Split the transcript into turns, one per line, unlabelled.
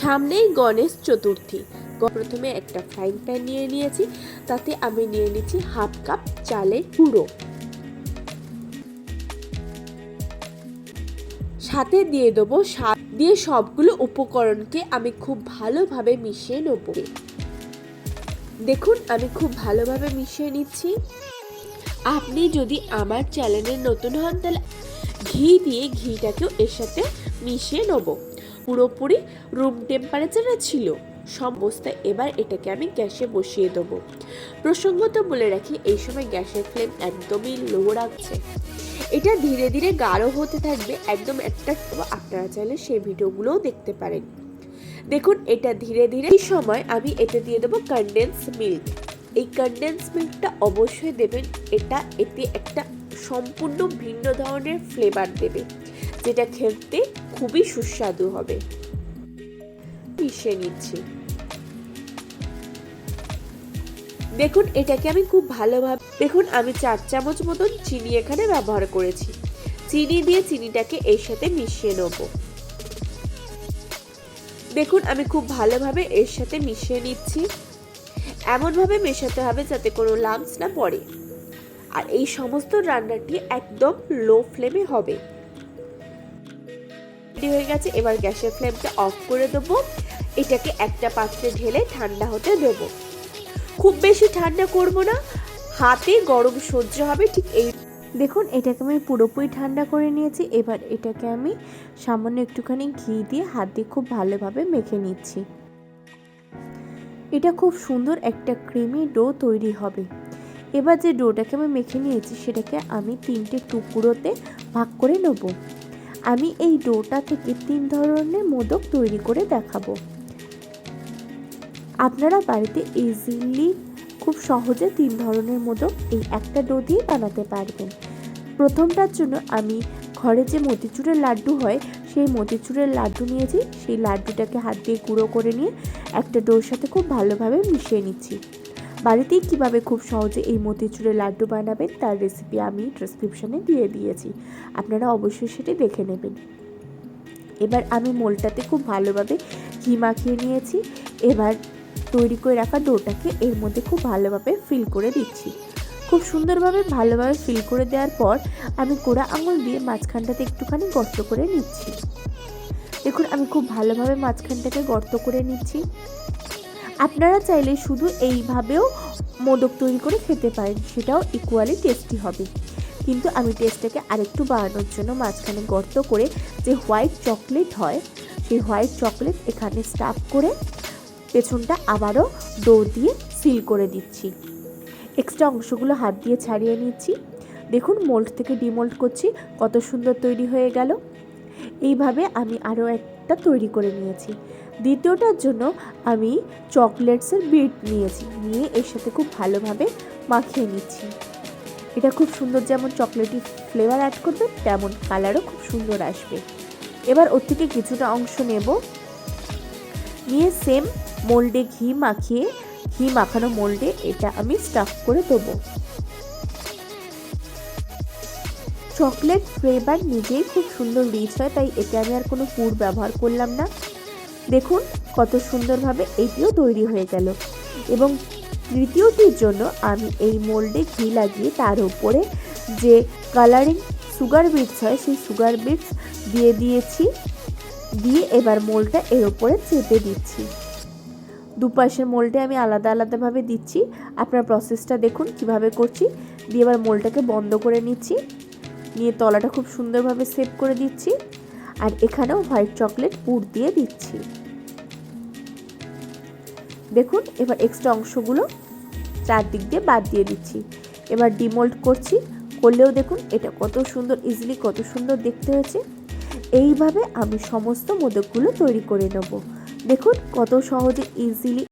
সামনেই গণেশ চতুর্থী। প্রথমে একটা ফ্রাইং প্যান নিয়ে নিয়েছি, তাতে আমি নিয়ে নিচ্ছি হাফ কাপ চালের গুঁড়ো। সাথে দিয়ে দেবো স্বাদ। দিয়ে সবগুলো উপকরণকে আমি খুব ভালোভাবে মিশিয়ে নেব। দেখুন, আমি খুব ভালোভাবে মিশিয়ে নিচ্ছি। আপনি যদি আমার চ্যানেলে নতুন হন, তাহলে ঘি দিয়ে ঘিটাকেও এর সাথে মিশিয়ে নেব। পুরোপুরি রুম টেম্পারেচারে ছিল। সমস্ত এবার এটাকে আমি গ্যাসে বসিয়ে দেবো। প্রসঙ্গত বলে রাখি, এই সময় গ্যাসের ফ্লেম একদমই লো রাখছে। এটা ধীরে ধীরে গাঢ় হতে থাকবে, একদম একটা আপনারা চাইলে সেই ভিডিওগুলোও দেখতে পারেন। দেখুন, এটা ধীরে ধীরে এই সময় আমি এতে দিয়ে দেবো কনডেন্স মিল্ক এই কনডেন্স মিল্কটা অবশ্যই দেবেন, এটা এতে একটা সম্পূর্ণ ভিন্ন ধরনের ফ্লেভার দেবে। যেটা খেতে খুবই সুস্বাদু হবে। মিশিয়ে নিচ্ছি। দেখুন, এটাকে আমি খুব ভালোভাবে, দেখুন, আমি চার চামচ মতন চিনি এখানে ব্যবহার করেছি। চিনি দিয়ে চিনিটাকে এর সাথে মিশিয়ে নেব। দেখুন, আমি খুব ভালোভাবে এর সাথে মিশিয়ে নিচ্ছি। এমনভাবে মেশাতে হবে যাতে কোনো লাম্পস না পড়ে। আর এই সমস্ত রান্নাটি একদম লো ফ্লেমে হবে। রেডি হয়ে গেছে, এবার গ্যাসের ফ্লেমটা অফ করে দেবো। এটাকে একটা পাত্রে ঢেলে ঠান্ডা হতে দেবো। খুব বেশি ঠান্ডা করব না, হাতে গরম সহ্য হবে ঠিক এই
দেখুন, এটাকে আমি পুরোপুরি ঠান্ডা করে নিয়েছি। এবার এটাকে আমি সামান্য একটুখানি ঘি দিয়ে হাত দিয়ে খুব ভালোভাবে মেখে নিচ্ছি। এটা খুব সুন্দর একটা ক্রিমি ডো তৈরি হবে। এবার যে ডোটাকে আমি মেখে নিয়েছি, সেটাকে আমি তিনটে টুকরোতে ভাগ করে নেব। আমি এই ডোটা থেকে তিন ধরনের মোদক তৈরি করে দেখাবো। আপনারা বাড়িতে ইজিলি খুব সহজে তিন ধরনের মোদক এই একটা ডো দিয়ে বানাতে পারবেন। প্রথমটার জন্য আমি ঘরে যে মতিচুরের লাড্ডু হয়, সেই মতিচুরের লাড্ডু নিয়েছি। সেই লাড্ডুটাকে হাত দিয়ে গুঁড়ো করে নিয়ে একটা ডোর সাথে খুব ভালোভাবে মিশিয়ে নিচ্ছি। বাড়িতেই কীভাবে খুব সহজে এই মতিচুরের লাড্ডু বানাবেন তার রেসিপি আমি ডেসক্রিপশানে দিয়ে দিয়েছি। আপনারা অবশ্যই সেটি দেখে নেবেন। এবার আমি মোলটাতে খুব ভালোভাবে ঘি মাখিয়ে নিয়েছি। এবার তৈরি করে রাখা ডোটাকে এর মধ্যে খুব ভালোভাবে ফিল করে দিচ্ছি। খুব সুন্দরভাবে ভালোভাবে ফিল করে দেওয়ার পর আমি কোড়া আঙুল দিয়ে মাঝখানটাতে একটুখানি গর্ত করে নিচ্ছি। দেখুন, আমি খুব ভালোভাবে মাঝখানটাকে গর্ত করে নিচ্ছি। আপনারা চাইলে শুধু এইভাবেও মোদক তৈরি করে খেতে পারেন, সেটাও ইকুয়ালি টেস্টি হবে। কিন্তু আমি টেস্টটাকে আরেকটু বাড়ানোর জন্য মাঝখানে গর্ত করে যে হোয়াইট চকলেট হয়, সেই হোয়াইট চকলেট এখানে স্টাফ করে পেছনটা আবারও ডো দিয়ে সিল করে দিচ্ছি। এক্সট্রা অংশগুলো হাত দিয়ে ছাড়িয়ে নিচ্ছি। দেখুন মোল্ড থেকে ডিমোল্ড করছি, কত সুন্দর তৈরি হয়ে গেল। এইভাবে আমি আরও একটা তৈরি করে নিয়েছি। দ্বিতীয়টার জন্য আমি চকলেটসের বিট নিয়েছি, নিয়ে এর সাথে খুব ভালোভাবে মাখিয়ে নিচ্ছি। এটা খুব সুন্দর যেমন চকলেটি ফ্লেভার অ্যাড করবে, তেমন কালারও খুব সুন্দর আসবে। এবার ওর থেকে কিছুটা অংশ নেব। নিয়ে সেম মোল্ডে ঘি মাখিয়ে, ঘি মাখানো মোল্ডে এটা আমি স্টাফ করে দেবো। চকলেট ফ্লেভার নিজেই খুব সুন্দর রিচ হয়, তাই এতে আমি আর কোনো পুর ব্যবহার করলাম না। দেখুন কত সুন্দরভাবে এইটিও তৈরি হয়ে গেল। এবং তৃতীয়টির জন্য আমি এই মোল্ডে ঘি লাগিয়ে তার উপরে যে কালারিং সুগার বিটস হয়, সেই সুগার বিটস দিয়ে দিয়েছি। দিয়ে এবার মোলটা এর উপরে চেপে দিচ্ছি। দুপাশের মোলটা আমি আলাদা আলাদাভাবে দিচ্ছি। আপনার প্রসেসটা দেখুন কীভাবে করছি। দিয়ে এবার মোলটাকে বন্ধ করে নিচ্ছি। নিয়ে তলাটা খুব সুন্দরভাবে সেভ করে দিচ্ছি। আর এখানেও হোয়াইট চকলেট পুর দিয়ে দিচ্ছি। দেখুন, এবার এক্সট্রা অংশগুলো চারদিক দিয়ে বাদ দিয়ে দিচ্ছি। এবার ডিমোল্ড করছি। করলেও দেখুন, এটা কত সুন্দর ইজিলি কত সুন্দর দেখতে হয়েছে। এইভাবে আমি সমস্ত মোদকগুলো তৈরি করে নেব। দেখুন, কত সহজে ইজিলি